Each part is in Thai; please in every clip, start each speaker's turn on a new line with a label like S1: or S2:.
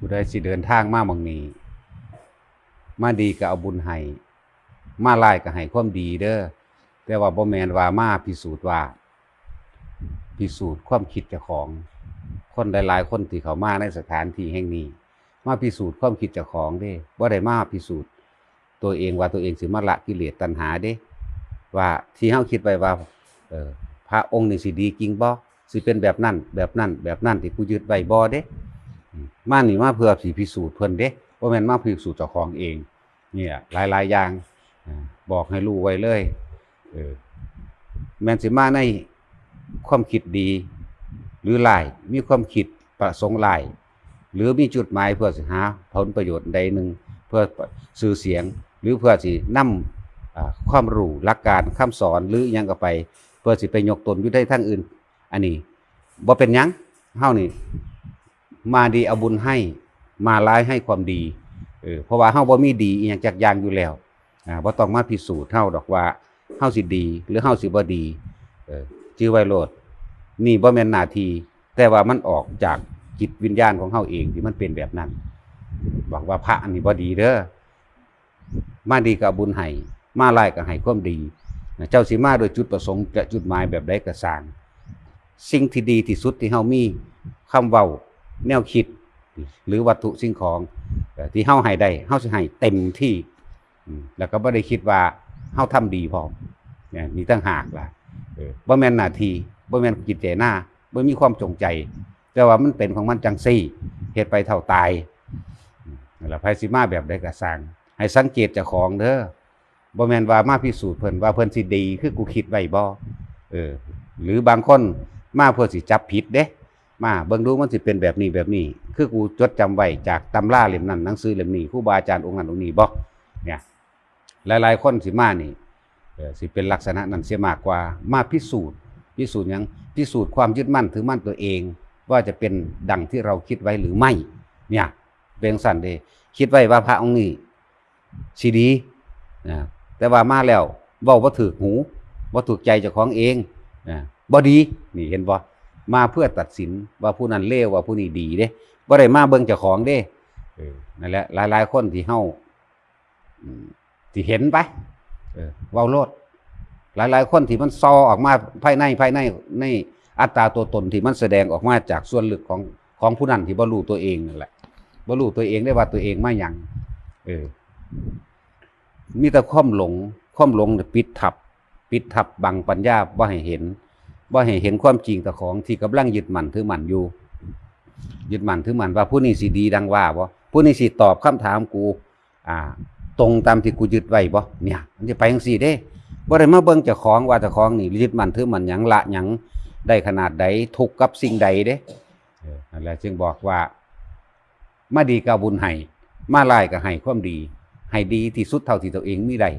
S1: ผู้ใดสิเดินทางมาหมองนี้ มาดีก็เอาบุญให้ มาลายก็ให้ความดีเด้อ แต่ว่าบ่แมนว่ามาพิสูจน์ว่า พิสูจน์ความคิดเจ้าของ คนหลายๆ คนที่เขามาในสถานที่แห่งนี้ มาพิสูจน์ความคิดเจ้าของเด้บ่ได้มาพิสูจน์ ตัวเองว่าตัวเองสิมาละกิเลสตัณหาเด้ ว่าที่เฮาคิดไว้ว่า เออพระองค์นี่สิดีจริงบ่สิเป็นแบบนั้นแบบนั้นแบบนั้นที่กูยึดไว้บ่เด้ มานี่มาเพื่อสิพิสูจน์เพิ่นเด้บ่าแม่นมาพิสูจน์เจ้าของเอง เนี่ยหลายๆอย่างบอกให้รู้ไว้เลยเออแม่นสิมาในความคิดดี หรือหลายมีความคิดประสงค์หลายหรือมีจุดหมายเพื่อสิหาผลประโยชน์ใดหนึ่งเพื่อสื่อเสียง หรือเพื่อสินำอ่าความรู้หลักการคำสอนหรืออยังก็ไป เพื่อสิไปยกตนอยู่ได้ทางอื่น อันนี้บ่เป็นยังเฮานี่ มาดีเอาบุญให้ มาร้ายให้ความดีเออเพราะว่าเฮาบ่มีดีอีหยังจักอย่างอยู่แล้วอ่าบ่ต้องมาพิสูจน์เฮาดอกว่าเฮาสิดี หรือเฮาสิบ่ดีเออจื้อไวโลดนี่บ่แม่นหน้าที่แต่ว่ามันออกจากจิตวิญญาณของเฮาเองที่มันเป็นแบบนั้นบอกว่าพระอันนี้บ่ดีเด้อมาดีก็เอาบุญให้มาร้ายก็ให้ความดี เจ้าสิมาโดยจุดประสงค์และจุดหมายแบบใดก็สร้าง สิ่งที่ดีที่สุดที่เฮามีคำเว้า แนวคิด หรือวัตถุสิ่งของที่เฮาให้ได้เฮาสิให้เต็มที่ แล้วก็บ่ได้คิดว่าเฮาทำดีพร้อมเนี่ยมีตั้งหากล่ะบ่แม่นหน้าที่บ่แม่นจิตใจหน้าบ่มีความจงใจ แต่ว่ามันเป็นของมันจังซี่เฮ็ดไปเท่าตายอืมนั่นล่ะไผสิมาแบบใดก็สร้างให้สังเกตเจ้าของเด้อบ่แม่นว่ามาพิสูจน์เพิ่นว่าเพิ่นสิดี คือกูคิดไว้บ่เออ หรือบางคนมาเพื่อสิจับผิดเด้ มาเบิ่งดูมันสิเป็นแบบนี้แบบนี้ คือกูจดจำไว้จากตำราเล่มนั้นหนังสือเล่มนี้ครูบาอาจารย์องค์นั้นองค์นี้บ่เนี่ยหลายๆคนสิมานี่สิเป็นลักษณะนั้นเสียมากกว่ามาพิสูจน์ พิสูจน์หยังพิสูจน์ความยึดมั่นถือมั่นตัวเอง ว่าจะเป็นดังที่เราคิดไว้หรือไม่ เนี่ยเป็นสั่นเด้คิดไว้ว่าพระองค์นี้สิดีนะแต่ว่ามาแล้วเว้าบ่ถูกหูบ่ถูกใจเจ้าของเองอ่าบ่ดีนี่เห็นบ่ มาเพื่อตัดสินว่าผู้นั้นเลวว่าผู้นี้ดีเด้บ่ได้มาเบิ่งเจ้าของเด้นั่นแหละหลาย ๆ คนที่เฮาที่เห็นไปเว้าโลด หลาย ๆ คนที่มันซอออกมาภายในภายในในอัตราตัวตนที่มันแสดงออกมาจากส่วนลึกของของผู้นั้นที่บ่รู้ตัวเองนั่นแหละบ่รู้ตัวเองได้ว่าตัวเองมาหยังเออ มีแต่ความหลงความหลงปิดทับ ปิดทับบังปัญญาว่าให้เห็น ว่าให้เห็นความจริงต่ของที่กำลังยึดมั่นถือมั่นอยู่ ยึดมั่นถือมั่นว่าผู้นี้สิดีดังว่าบ่ผู้นี้สิตอบคำถามกู อ่า ตรงตามที่กูยึดไว้บ่เนี่ยมันจะไปจังซี่เด้บ่ได้มาเบิ่งเจ้าของว่าเจ้าของนี่ยึดมั่นถือมั่นหยังละหยังได้ขนาดใดทุกกับสิ่งใดเด้ออนั่นแหละจึงบอกว่ามาดีก็เอาบุญให้มาลายก็ให้ความดี ให้ดีที่สุดเท่าที่ตัวเองมีได้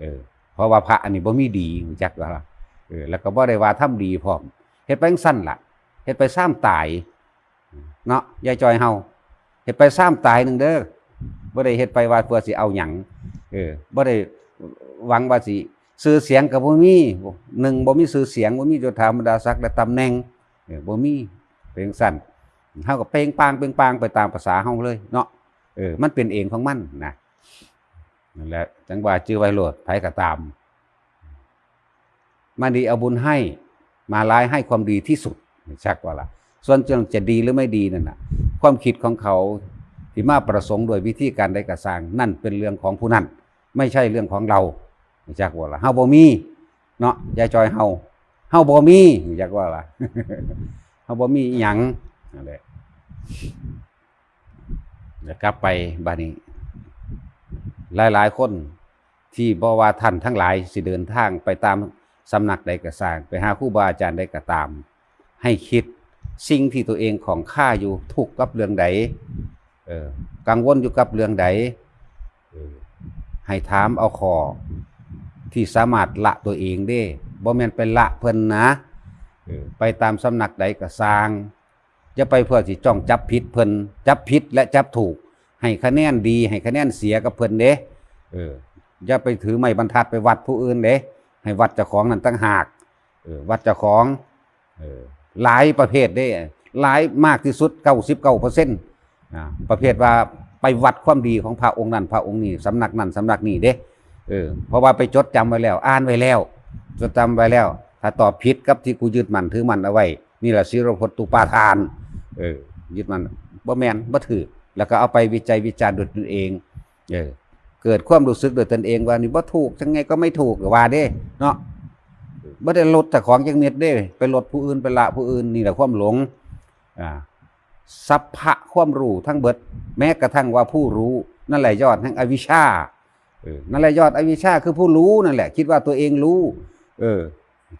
S1: เออเพราะว่าพระอันนี้บ่มีดีรู้จักว่าล่ะ เออแล้วก็บ่ได้ว่าทำดีพร้อมเฮ็ดไปสั้นล่ะเฮ็ดไปซ้ำตาย เนาะยายจอยเฮาเฮ็ดไปซ้ำตายหนึงเด้อบ่ได้เฮ็ดไปว่าเพื่อสิเอาหยังเออบ่ได้หวังว่าสิชื่อเสียงก็บ่มีหนึ่งบ่มีชื่อเสียงบ่มียศถาบรรดาศักดิ์และตำแหน่งเออบ่มีเป็นจั่งสั้นเฮาก็เปล่งปางเปล่งปางไปตามภาษาเฮาเลย เนาะเออมันเป็นเองของมันนะนั่นแหละจังว่าจื้อไว้โลดไผก็ตาม มาดีเอาบุญให้ มาร้ายให้ความดีที่สุดชักว่าละส่วนจะจะดีหรือไม่ดีนั่นน่ะความคิดของเขาที่มาประสงค์โดยวิธีการใดกระสางนั่นเป็นเรื่องของผู้นั้น ไม่ใช่เรื่องของเราจักว่าละเฮาบ่มีเนาะยายจอยเฮาเฮาบ่มีจักว่าละเฮาบ่มีอิหยังนั่นและเดี๋ยวกลับไปบ้านนี้ หลาย ๆ คนที่บอว่าท่านทั้งหลายสิเดินทางไปตาม สำนักใดก็สร้าง ไปหาครูบาอาจารย์ใดก็ตาม ให้คิดสิ่งที่ตัวเองของข้าอยู่ทุกข์กับเรื่องใดเออกังวลอยู่กับเรื่องใดให้ถามเอาขอที่สามารถละตัวเองได้บ่แม่นไปละเพิ่นนะไปตามสำนักใดก็สร้างจะไปเพื่อสิจ้องจับผิดเพิ่นจับผิดและจับถูก ให้คะแนนดี ให้คะแนนเสียกับเพิ่นเด้เอออย่าไปถือไม้บรรทัดไปวัดผู้อื่นเด้ ให้วัดเจ้าของนั่นตั้งหากออวัดเจ้าของออหลายประเภทเด้หลายมากที่สุด99%เอ่าเปอร์เซ็นต์ประเภทว่าไปวัดความดีของพระองค์นั้นพระองค์นี้สำนักนั้นสำนักนี้เด้เออเพราะว่าไปจดจำไว้แล้ว อ่านไว้แล้ว จดจำไว้แล้ว ถ้าตอบผิดกับที่กูยึดมันถือมันเอาไว้ นี่แหละสิรพตุปาทาน เออยึดมันบ่แมนบ่ถือแล้วก็เอาไปวิจัยวิจารณ์ด้วยตนเอง เออ เกิดความรู้สึกโดยตนเองว่านี่บ่ถูกจังไงก็ไม่ถูกว่าเด้ เนาะบ่ได้ลดแต่ของจังเม็ดเด้ ไปลดผู้อื่นไปละผู้อื่นนี่แหละความหลงอ่าสัพพะความรู้ทั้งเบิด แม้กระทั่งว่าผู้รู้นั่นแหละยอดแห่งอวิชชาเออนั่นแหละยอดอวิชชาคือผู้รู้นั่นแหละ คิดว่าตัวเองรู้ เออ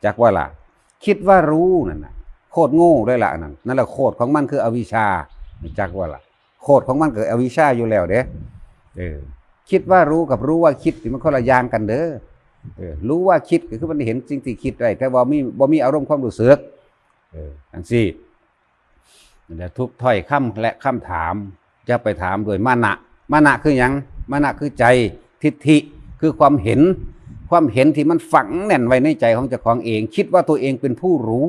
S1: จักว่าล่ะ คิดว่ารู้นั่นน่ะโคตรโง่ด้วยล่ะนั่นนั่นแหละโคตรของมันคืออวิชชาจักว่าล่ะ โคตรของมันคืออวิชชาอยู่แล้วเด้เออ คิดว่ารู้กับรู้ว่าคิดมันคนละอย่างกันเด้อรู้ว่าคิดก็คือมันเห็นสิ่งที่คิดได้แต่ว่ามีบ่มีอารมณ์ความรู้สึกเออจังซี่นั่นแหละทุกถ้อยคำและคำถามจะไปถามโดยมานะมานะคือยังมานะคือใจทิฏฐิคือความเห็น ความเห็นที่มันฝังแน่นไว้ในใจของเจ้าของเอง คิดว่าตัวเองเป็นผู้รู้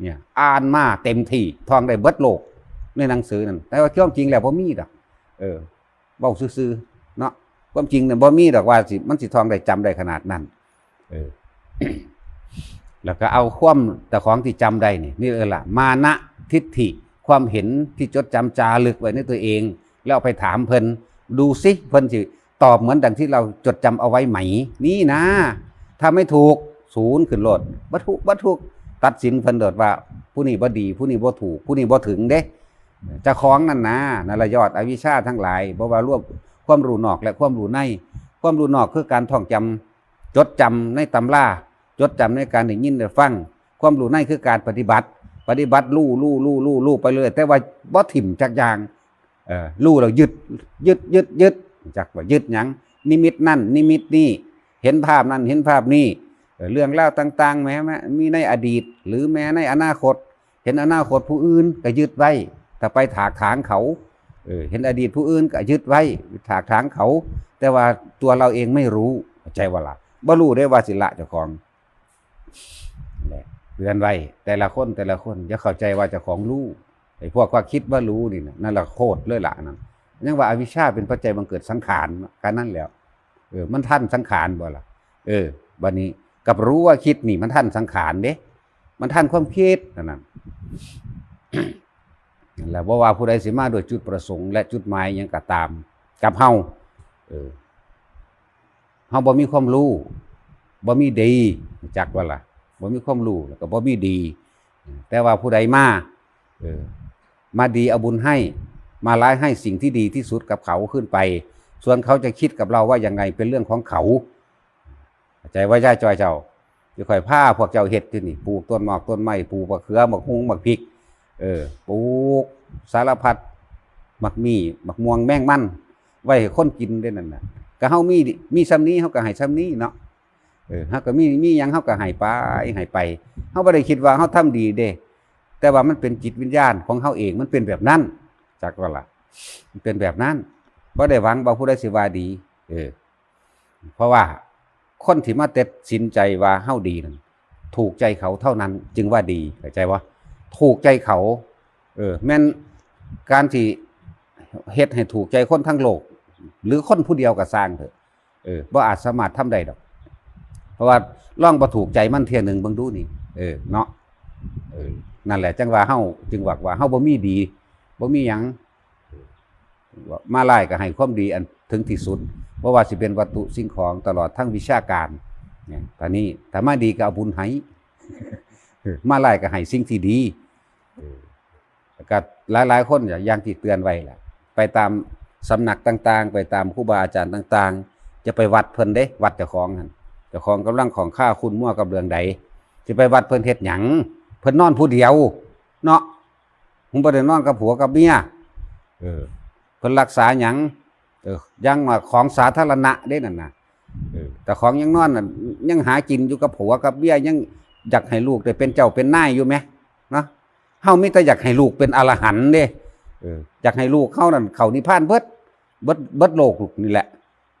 S1: เนี่ยอ่านมาเต็มที่ท่องได้เบิดโลกในหนังสือนั่นแต่ว่าความจริงแล้วบ่มีดอกเออเว้าซื่อๆ ความจริงเนี่ยบ่มีดอกว่าสิมันสิท่องได้จำได้ขนาดนั้น เออ แล้วก็เอาความแต่ของที่จำได้นี่นี่เออละมานะทิฏฐิ ความเห็นที่จดจำจารึกไว้ในตัวเอง แล้วเอาไปถามเพิ่นดูสิเพิ่นสิตอบเหมือนดังที่เราจดจำเอาไว้ไหม นี่นะ ถ้าไม่ถูกศูนย์ขึ้นโลดบ่ถูกบ่ถูกตัดสินเพิ่นโดดว่า ผู้นี้บ่ดี ผู้นี้บ่ถูก ผู้นี้บ่ถึงเด้เจะคล้าของนั่นนะนั่นละยอดอวิชชาทั้งหลายบ่ว่ารวม ความรู้นอกและความรู้ใน ความรู้นอกคือการท่องจำจดจำในตำราจดจำในการได้ยินได้ฟัง ความรู้ในคือการปฏิบัติ ปฏิบัติลู่ลู่ลู่ลู่ลู่ไปเลยแต่ว่าบ่ถิ่มจักอย่างเออลู่เรายึดยึดยึดยึดจักว่ายึดหยังนิมิตนั่น นิมิตนี่เห็นภาพนั้นเห็นภาพนี้เรื่องเล่าต่างๆแม้แม้มีในอดีต หรือแม้ในอนาคต เห็นอนาคตผู้อื่นก็ยึดไว้ถ้าไปถากถางเขา เห็นอดีตผู้อื่นก็ยึดไว้ถากถางเขา แต่ว่าตัวเราเองไม่รู้ใจว่าละบ่รู้ได้ว่าสิละเจ้าของนั่นแหละเตือนไว้แต่ละคนแต่ละคนอย่าเข้าใจว่าเจ้าของรู้ไอ้พวกว่าคิดว่ารู้นี่นั่นแหละโคตรเลยล่ะนั่นยังว่าอวิชชาเป็นปัจจัยบังเกิดสังขารการนั่นแล้ว เออ มันท่านสังขารบ่ล่ะ เออบัดนี้กับรู้ว่าคิดนี่มันท่านสังขารเด้มันท่านความคิดนั่นน่ะนั่น และว่าว่าผู้ใดสิมาโดยจุดประสงค์และจุดหมายยังก็ตาม กับเฮาเออเฮาบ่มีความรู้บ่มีดีจักว่าล่ะบ่มีความรู้แล้วก็บ่มีดี แต่ว่าผู้ใดมาเออมาดีเอาบุญให้ มาร้ายให้สิ่งที่ดีที่สุดกับเขาขึ้นไป ส่วนเขาจะคิดกับเราว่ายังไงเป็นเรื่องของเขาเข้าใจว่าย่จอยเจ้าจะคอยผ้าพวกเจ้าเฮ็ดที่นี่ปลูกต้นหมอกต้นไม้ปลูกมะเขือมะฮุงมะพริก เออปลูกสารพัดมักมีมักม่วงแมงมัน ไว้ให้คนกินได้นั่นน่ะก็เฮามีดิมีซ้ำนี้เฮาก็ให้ซ้ำนี้เนาะเออเฮาก็มีมีหยังเฮาก็ให้ไปให้ไปเฮาบ่ได้คิดว่าเฮาทำดีเด้ แต่ว่ามันเป็นจิตวิญญาณของเฮาเองมันเป็นแบบนั้นจักว่าล่ะมันเป็นแบบนั้นบ่ได้หวังว่าผู้ใดสิว่าดี เออ เพราะว่าคนที่มาตัดสินใจว่าเฮาดีนั่นถูกใจเขาเท่านั้นจึงว่าดีเข้าใจว่า ถูกใจเขา เออแม่นการที่เฮ็ดให้ถูกใจคนทั้งโลก หรือคนผู้เดียวก็สร้างเถอะเออบ่อาจสามารถทำได้ดอก เพราะว่าล่องบ่ถูกใจมันเทียหนึ่งเบิ่งดูนี่ เออเนาะเออนั่นแหละ จังว่าเฮาจึงว่าว่าเฮาบ่มีดีบ่มีหยังว่ามาไล่ก็ให้ความดีอันถึงที่สุดบ่ว่าสิเป็นวัตถุสิ่งของตลอดทั้งวิชาการเนี่ยตอนนี้ถ้ามาดีก็เอาบุญให้มาไล่ก็ให้สิ่งที่ดี เออแล้วก็หลายๆคนอย่างที่เตือนไว้แหละไปตามสำนักต่าง ๆ ไปตามครูบาอาจารย์ต่าง ๆ จะไปวัดเพิ่นเด้ วัดเจ้าของนั่นเจ้าของกำลังของข้าคุณมั่วกับเรื่องใดสิไปวัดเพิ่นเฮ็ดหยังเพิ่นนอนผู้เดียว เนาะผมบ่ได้นอนกับผัวกับเมียเออเพิ่นรักษาหยังเออยังว่าของสาธารณะเด้นั่นน่ะเออแต่ของยังนอนน่ะยังหากินอยู่กับผัวกับเบี้ยยังอยากให้ลูกได้เป็นเจ้าเป็นนายอยู่ไหม เนาะเฮามีแต่อยากให้ลูกเป็นอรหันต์เด้เอออยากให้ลูกเขานั่นเขานิพพานเบิดเบิดเบิดโลกนี่แหละ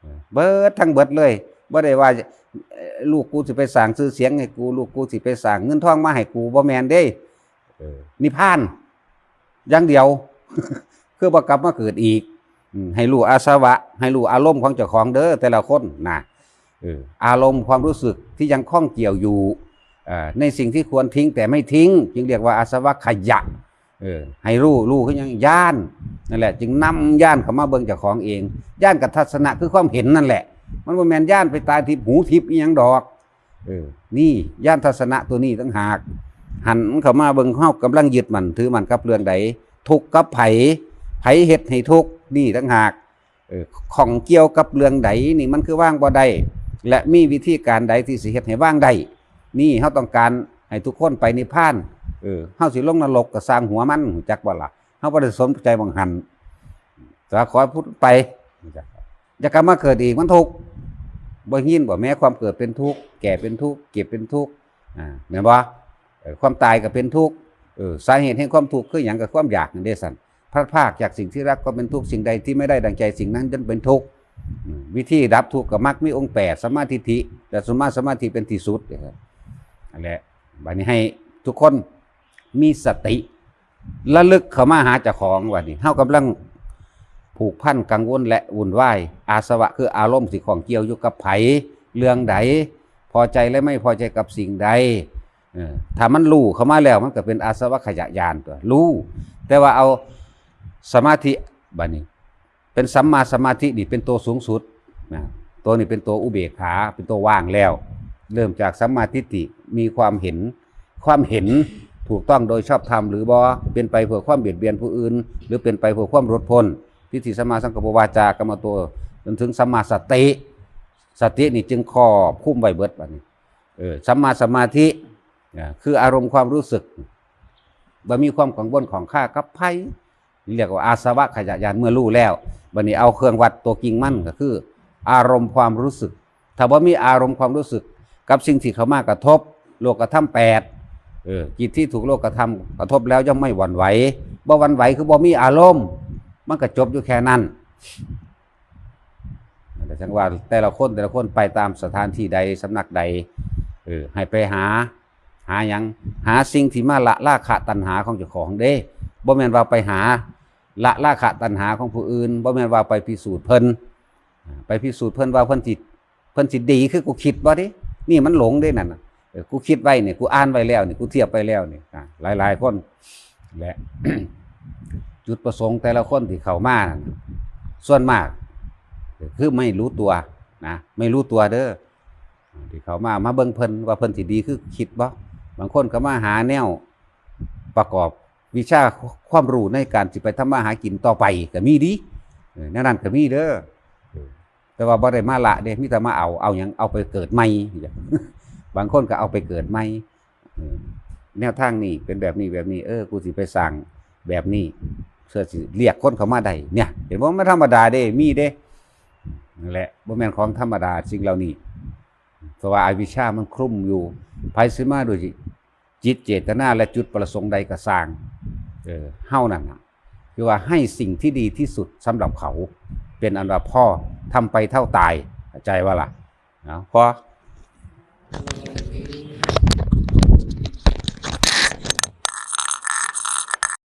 S1: เออเบิดทั้งเบิดเลยบ่ได้ว่าเอ่อลูกกูสิไปสร้างชื่อเสียงให้กูลูกกูสิไปสร้างเงินทองมาให้กูบ่แม่นเด้เออนิพพานอย่างเดียว คือบ่กลับมาเกิดอีกอืมให้รู้อาสวะ ให้รู้อารมณ์ของเจ้าของเด้อแต่ละคนนะเอออารมณ์ความรู้สึกที่ยังคล้องเกี่ยวอยู่เอ่อ ในสิ่งที่ควรทิ้งแต่ไม่ทิ้ง จึงเรียกว่าอาสวะขยะเออให้รู้รู้คือยังย่านนั่นแหละ จึงนำย่านเข้ามาเบิ่งจ้าของเองย่านกับทัศนะคือความเห็นนั่นแหละ มันบ่แม่นย่านไปตายทิพหูทิพย์อีหยังดอกเออนี่ย่านทัศนะตัวนี้ตั้งหาก หันเข้ามาเบิ่งเฮากำลังยึดมันถือมันกับเรื่องใดทุกกับไผไผเฮ็ดให้ทุกนี่ตั้งหากเออของเกี่ยวกับเรื่องใดนี่มันคือว่างบ่ได้และมีวิธีการใดที่สิเฮ็ดให้ว่างได้ นี่เฮาต้องการให้ทุกคนไปนิพพานเออเฮาสิลงนรกก็สร้างหัวมันรู้จักบ่ล่ะเฮาบ่ได้สนใจบังหันแต่ขอให้พูดไปจะกลับมาเกิดอีกมันทุกข์บ่ยินบ่แม้ความเกิดเป็นทุกข์แก่เป็นทุกข์เก็บเป็นทุกข์อ่าแม่นบ่เออความตายก็เป็นทุกข์เออสาเหตุแห่งความทุกข์คือหยังก็ความอยากนั่นเด้สั่นพลาดพรากจากสิ่งที่รักก็เป็นทุกข์สิ่งใดที่ไม่ได้ดังใจสิ่งนั้นจนเป็นทุกข์อืมวิธีดับทุกข์ก็มักมีองค์แปดสมมาธิฐิแต่สมมาสมาธิเป็นที่สุดนะครับ นั่นแหละบัดนี้ให้ทุกคนมีสติระลึกเข้ามาหาเจ้าของว่านี่เฮากำลังผูกพันกังวลและวุ่นวายอาสวะคืออารมณ์สิของเกี่ยวอยู่กับไผเรื่องใดพอใจและไม่พอใจกับสิ่งใดถ้ามันรู้เข้ามาแล้วมันก็เป็นอาสวะขยะยานตัวรู้แต่ว่าเอาสมาธิบัดนี้ เป็นสัมมาสมาธินี่เป็นตัวสูงสุดนะตัวนี้เป็นตัวอุเบกขาเป็นตัวว่างแล้ว เริ่มจากสัมมาทิฏฐิมีความเห็น ความเห็นถูกต้องโดยชอบธรรมหรือบอเป็นไปเพื่อความเบียดเบียนผู้อื่น หรือเป็นไปเพื่อความรดพ้นทิฏฐิสัมมาสังกัปปวาจากรรมตัวจนถึงสัมมาสติสตินี่จึงครอบคุ้มไว้เบิดบัดนี้เออสัมมาสมาธิคืออารมณ์ความรู้สึกบ่มีความกังวลของข้ากับไพ่เรียกว่าอาสวะขยะยานเมื่อรู้แล้วบัดนี้เอาเครื่องวัดตัวกิ่งมั่นก็คือ อารมณ์ความรู้สึก ถ้าว่มีอารมณ์ความรู้สึก กับสิ่งที่เขามากระทบ โลกธรรมแปดเออจิตที่ถูกโลกธรรมกระทบแล้วย่อมไม่หวั่นไหวบ่หวั่นไหวคือบ่มีอารมณ์มันก็จบอยู่แค่นั้นแต่ฉันว่าแต่ละคนแต่ละคนไปตามสถานที่ใดสำนักใดเออให้ไปหา หายังหาสิ่งที่มาละราคะตัณหาของเจ้าของเด้บ่แม่นว่าไปหาละราคะตัณหาของผู้อื่นบ่แม่นว่าไปพิสูจน์เพิ่นไปพิสูจน์เพิ่นว่าเพิ่นสิตเพิ่นสิตดีคือกูคิดบ่ดิ นี่มันหลงเด้นั่นน่ะกูคิดไว้เนี่ยกูอ่านไว้แล้วเนี่ยกูเทียบไปแล้วเนี่อะหลายๆคนและจุดประสงค์แต่ละคนที่เข้ามาส่วนมาก คือไม่รู้ตัวนะไม่รู้ตัวเด้อที่เข้ามามาเบิ่งเพิ่นว่าเพิ่นสิดีคือคิดบ่บางคนก็มาหาแนวประกอบวิชาความรู้ในการสิไปทำมาหากินต่อไปก็มีดีเออแนนั้นก็มีเด้อ แต่ว่าบ่ได้มาละเด้มีแต่มาเอาเอาหยังเอาไปเกิดใหม่บางคนก็เอาไปเกิดใหม่แนวทางนี้เป็นแบบนี้แบบนี้ เออกูสิไปสั่งแบบนี้เพื่อสิเรียกคนเข้ามาได้เนี่ย เห็นว่าไม่ธรรมดาเด้มีเด้นั่นแหละบ่แม่นของธรรมดาสิ่งเหล่านี้เพราะว่าอาวิชชามันคลุมอยู่ภายซื้อมาโดยจิตเจตนาและจุดประสงค์ใดก็สร้างเออเฮานั่นน่ะ คือว่าให้สิ่งที่ดีที่สุดสำหรับเขา เป็นอันว่าพ่อทำไปเท่าตายใจว่าล่ะนะพอ